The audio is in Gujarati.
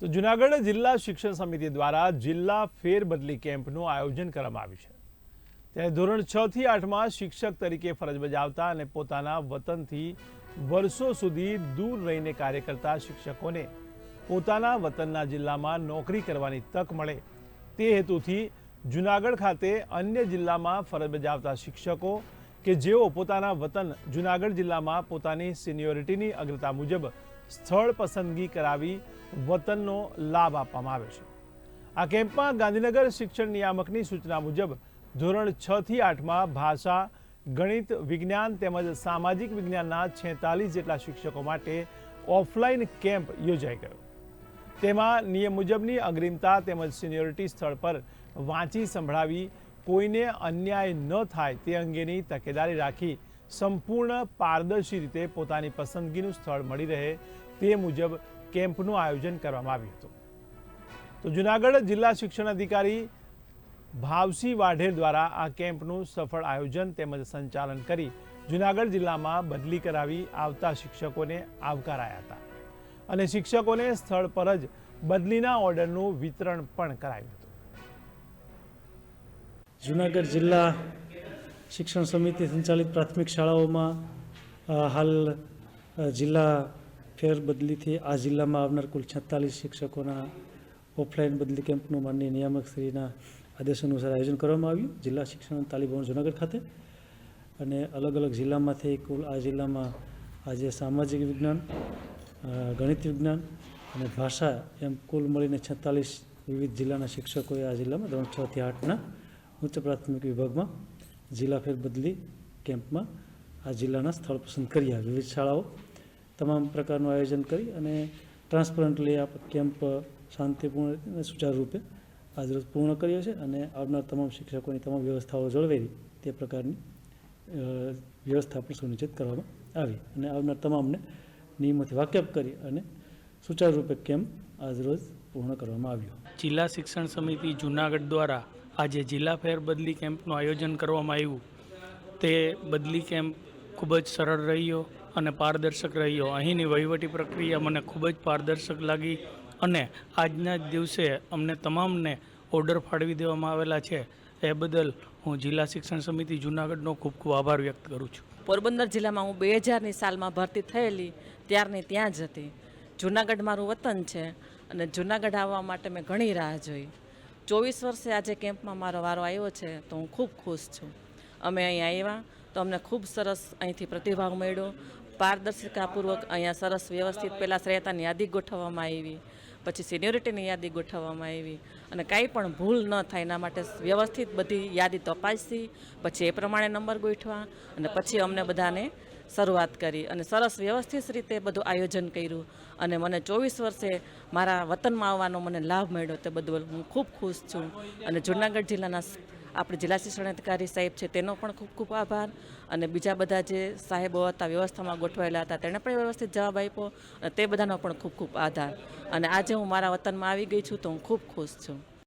તો જુનાગઢ જિલ્લા શિક્ષણ સમિતિ દ્વારા જિલ્લા ફેરબદલી કેમ્પનું આયોજન કરવામાં આવ્યું છે. ત્યારે ધોરણ છ થી આઠમાં શિક્ષક તરીકે ફરજ બજાવતા અને પોતાના વતનથી વર્ષો સુધી દૂર રહીને કાર્ય કરતા શિક્ષકોને પોતાના વતનના જિલ્લામાં નોકરી કરવાની તક મળે તે હેતુથી જુનાગઢ ખાતે અન્ય જિલ્લામાં ફરજ બજાવતા શિક્ષકો કે જેઓ પોતાના વતન જુનાગઢ જિલ્લામાં પોતાની સિનિયોરિટીની અગ્રતા મુજબ સ્થળ પસંદગી કરાવી વતનનો લાભ આપવામાં આવે છે. આ કેમ્પમાં ગાંધીનગર શિક્ષણ નિયામકની સૂચના મુજબ ધોરણ છ થી આઠમાં ભાષા, ગણિત, વિજ્ઞાન તેમજ સામાજિક વિજ્ઞાનના છેતાલીસ જેટલા શિક્ષકો માટે ઓફલાઈન કેમ્પ યોજાઈ ગયો. તેમાં નિયમ મુજબની અગ્રિમતા તેમજ સિનિયોરિટી સ્થળ પર વાંચી સંભળાવી કોઈને અન્યાય ન થાય તે અંગેની તકેદારી રાખી સંપૂર્ણ પારદર્શી રીતે પોતાની પસંદગીનું સ્થળ મળી રહે તે મુજબ કેમ્પનું આયોજન કરવામાં આવ્યું હતું. તો જુનાગઢ જિલ્લા શિક્ષણ અધિકારી ભાવસી વાઢેર દ્વારા આ કેમ્પનું સફળ આયોજન તેમજ સંચાલન કરી જુનાગઢ જિલ્લામાં બદલી કરાવી આવતા શિક્ષકોને આવકારાયા હતા. અને શિક્ષકોને સ્થળ પર જ બદલીના ઓર્ડરનું વિતરણ પણ કરાયું હતું. જુનાગઢ જિલ્લા શિક્ષણ સમિતિ સંચાલિત પ્રાથમિક શાળાઓમાં હાલ જિલ્લા ફેરબદલીથી આ જિલ્લામાં આવનાર કુલ છેતાલીસ શિક્ષકોના ઓફલાઈન બદલી કેમ્પનું માનની નિયામક શ્રીના આદેશ અનુસાર આયોજન કરવામાં આવ્યું. જિલ્લા શિક્ષણ તાલીમ ભવન જુનાગઢ ખાતે. અને અલગ અલગ જિલ્લામાંથી કુલ આ જિલ્લામાં આજે સામાજિક વિજ્ઞાન ગણિત વિજ્ઞાન અને ભાષા એમ કુલ મળીને છેતાલીસ વિવિધ જિલ્લાના શિક્ષકોએ આ જિલ્લામાં ધોરણ છથી આઠના ઉચ્ચ પ્રાથમિક વિભાગમાં જિલ્લા ફેરબદલી કેમ્પમાં આ જિલ્લાના સ્થળ પસંદ કર્યા વિવિધ શાળાઓ તમામ પ્રકારનું આયોજન કરી અને ટ્રાન્સપરન્ટલી આ કેમ્પ શાંતિપૂર્ણ અને સુચારુ રૂપે આજરોજ પૂર્ણ કર્યો છે અને આવનાર તમામ શિક્ષકોની તમામ વ્યવસ્થાઓ જળવાઈ તે પ્રકારની વ્યવસ્થા પણ સુનિશ્ચિત કરવામાં આવી અને આવનાર તમામને નિયમોથી વાકેફ કરી અને સુચારુ રૂપે કેમ્પ આજરોજ પૂર્ણ કરવામાં આવ્યો. જિલ્લા શિક્ષણ સમિતિ જુનાગઢ દ્વારા આજે જિલ્લા ફેર બદલી કેમ્પનું આયોજન કરવામાં આવ્યું. તે બદલી કેમ્પ ખૂબ જ સરળ રહ્યો અને પારદર્શક રહ્યો. અહીંની વહીવટી પ્રક્રિયા મને ખૂબ જ પારદર્શક લાગી અને આજના જ દિવસે અમને તમામને ઓર્ડર ફાળવી દેવામાં આવેલા છે. એ બદલ હું જિલ્લા શિક્ષણ સમિતિ જુનાગઢનો ખૂબ ખૂબ આભાર વ્યક્ત કરું છું. પોરબંદર જિલ્લામાં હું બે હજારની સાલમાં ભરતી થયેલી, ત્યારની ત્યાં જ હતી. જુનાગઢ મારું વતન છે અને જુનાગઢ આવવા માટે મેં ઘણી રાહ જોઈ. ચોવીસ વર્ષે આજે કેમ્પમાં મારો વારો આવ્યો છે, તો હું ખૂબ ખુશ છું. અમે અહીં આવ્યા, તો અમને ખૂબ સરસ અહીંથી પ્રતિભાવ મળ્યો. પારદર્શિતાપૂર્વક અહીંયા સરસ વ્યવસ્થિત પહેલાં શ્રેયતાની યાદી ગોઠવવામાં આવી. પછી સિનિયોરિટીની યાદી ગોઠવવામાં આવી અને કાંઈ પણ ભૂલ ન થાય એના માટે વ્યવસ્થિત બધી યાદી તપાસી, પછી એ પ્રમાણે નંબર ગોઠવા અને પછી અમને બધાને શરૂઆત કરી અને સરસ વ્યવસ્થિત રીતે બધું આયોજન કર્યું. અને મને ચોવીસ વર્ષે મારા વતનમાં આવવાનો મને લાભ મળ્યો, તે બદલ હું ખૂબ ખુશ છું. અને જૂનાગઢ જિલ્લાના આપણે જિલ્લા શિક્ષણ અધિકારી સાહેબ છે, તેનો પણ ખૂબ ખૂબ આભાર. અને બીજા બધા જે સાહેબો હતા, વ્યવસ્થામાં ગોઠવાયેલા હતા, તેણે પણ વ્યવસ્થિત જવાબ આપ્યો અને તે બધાનો પણ ખૂબ ખૂબ આભાર. અને આજે હું મારા વતનમાં આવી ગઈ છું, તો હું ખૂબ ખુશ છું.